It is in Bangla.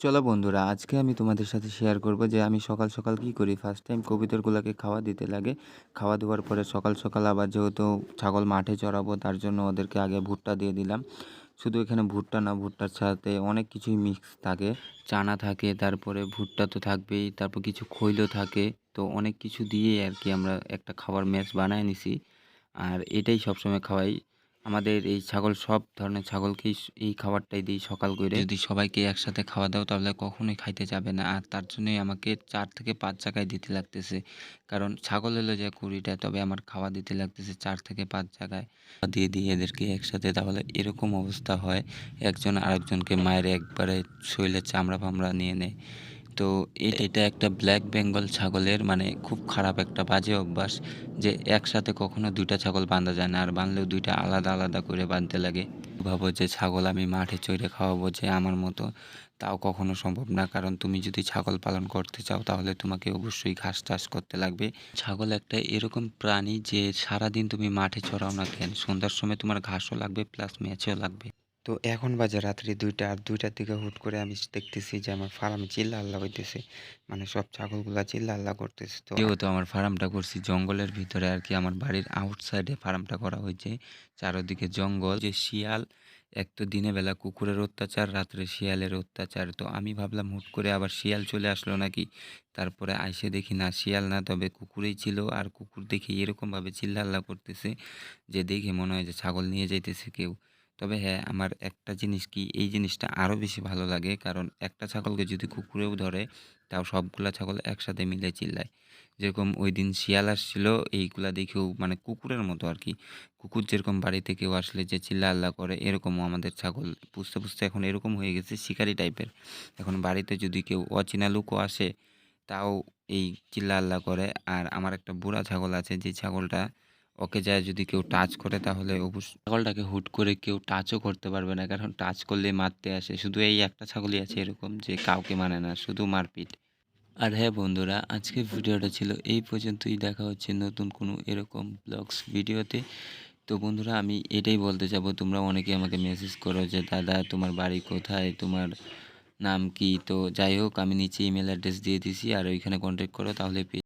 চলো বন্ধুরা, আজকে আমি তোমাদের সাথে শেয়ার করব যে আমি সকাল সকাল কি করি। ফার্স্ট টাইম কবিতরগুলোকে খাওয়া দিতে লাগে। খাওয়া দেওয়ার পরে সকাল সকাল আবার যেহেতু ছাগল মাঠে চড়াবো, তার জন্য ওদেরকে আগে ভুট্টা দিয়ে দিলাম। শুধু এখানে ভুট্টা না, ভুট্টার সাথে অনেক কিছুই মিক্স থাকে। চানা থাকে, তারপরে ভুট্টা তো থাকবেই, তারপর কিছু খৈলও থাকে। তো অনেক কিছু দিয়ে আর কি আমরা একটা খাবার ম্যাচ বানায় নিছি। আর এটাই সবসময় খাওয়াই। আমাদের এই ছাগল সব ধরনের ছাগলকেই এই খাবারটাই দিই সকাল করে। যদি সবাইকে একসাথে খাওয়া দাও তাহলে কখনোই খাইতে যাবে না। আর তার জন্যই আমাকে চার থেকে পাঁচ জায়গায় দিতে লাগতেছে। কারণ ছাগল হলো যে কুড়িটা, তবে আমার খাওয়া দিতে লাগতেছে চার থেকে পাঁচ জায়গায়। দিয়ে দিয়ে এদেরকে একসাথে, তাহলে এরকম অবস্থা হয়। একজন আরেকজনকে মায়ের একবারে শরীরের চামড়া ফামড়া নিয়ে নেয়। তো এটা একটা ব্ল্যাক বেঙ্গল ছাগলের মানে খুব খারাপ একটা বাজে অভ্যাস যে একসাথে কখনো দুইটা ছাগল বাঁধা যায় না আর বাঁধলেও দুইটা আলাদা আলাদা করে বাঁধতে লাগে। ভাবো যে ছাগল আমি মাঠে চড়ে খাওয়াবো যে আমার মতো তাও কখনো সম্ভব না। কারণ তুমি যদি ছাগল পালন করতে চাও তাহলে তোমাকে অবশ্যই ঘাস চাষ করতে লাগবে। ছাগল একটা এরকম প্রাণী যে সারাদিন তুমি মাঠে চড়াও না কেন সন্ধ্যার সময় তোমার ঘাসও লাগবে প্লাস ম্যাচও লাগবে। তো এখন বাজে রাত্রি দুইটা, আর দুইটার দিকে হুট করে আমি দেখতেছি যে আমার ফার্মে চিল্লা আল্লাহ হইতেছে। মানে সব ছাগলগুলা চিল্লা আল্লাহ করতেছে, তো যেহেতু আমার ফার্মটা করছি, জঙ্গলের ভিতরে আর কি আমার বাড়ির আউটসাইডে ফার্মটা করা হয়েছে। চারদিকে জঙ্গল, যে শিয়াল, এক তো দিনে বেলা কুকুরের অত্যাচার, রাত্রে শিয়ালের অত্যাচার। তো আমি ভাবলাম হুট করে আবার শিয়াল চলে আসলো নাকি? তারপরে আইসে দেখি না, শিয়াল না, তবে কুকুরেই ছিল। আর কুকুর দেখি এরকমভাবে চিল্লাল্লা করতেছে যে দেখে মনে হয় যে ছাগল নিয়ে যাইতেছে কেউ। তবে হ্যাঁ আমার একটা জিনিস কি, এই জিনিসটা আরও বেশি ভালো লাগে। কারণ একটা ছাগলকে যদি কুকুরেও ধরে, তাও সবগুলা ছাগল একসাথে মিলে চিল্লায়। যেরকম ওই দিন শিয়াল আসছিল, এইগুলা দেখেও মানে কুকুরের মতো আর কি। কুকুর যেরকম বাড়িতে কেউ আসলে যে চিল্লা আল্লাহ করে, এরকমও আমাদের ছাগল পুষতে পুষতে এখন এরকম হয়ে গেছে শিকারি টাইপের। এখন বাড়িতে যদি কেউ অচেনা লোকও আসে, তাও এই চিল্লা আল্লাহ করে। আর আমার একটা বুড়া ছাগল আছে, যে ছাগলটা ওকে যায় যদি কেউ টাচ করে তাহলে অবশ্য ছাগলটাকে হুট করে কেউ টাচও করতে পারবে না, কারণ টাচ করলে মারতে আসে। শুধু এই একটা ছাগলই আছে এরকম যে কাউকে মানে না, শুধু মারপিট। আর হ্যাঁ বন্ধুরা, আজকের ভিডিওটা ছিল এই পর্যন্তই। দেখা হচ্ছে নতুন কোনো এরকম ব্লগস ভিডিওতে। তো বন্ধুরা, আমি এটাই বলতে চাবো তোমরা অনেকে আমাকে মেসেজ করো যে, দাদা, তোমার বাড়ি কোথায়? তোমার নাম কি? তো যাই হোক, আমি নিচে ইমেল অ্যাড্রেস দিয়ে দিছি, আর ওইখানে কন্ট্যাক্ট করো, তাহলে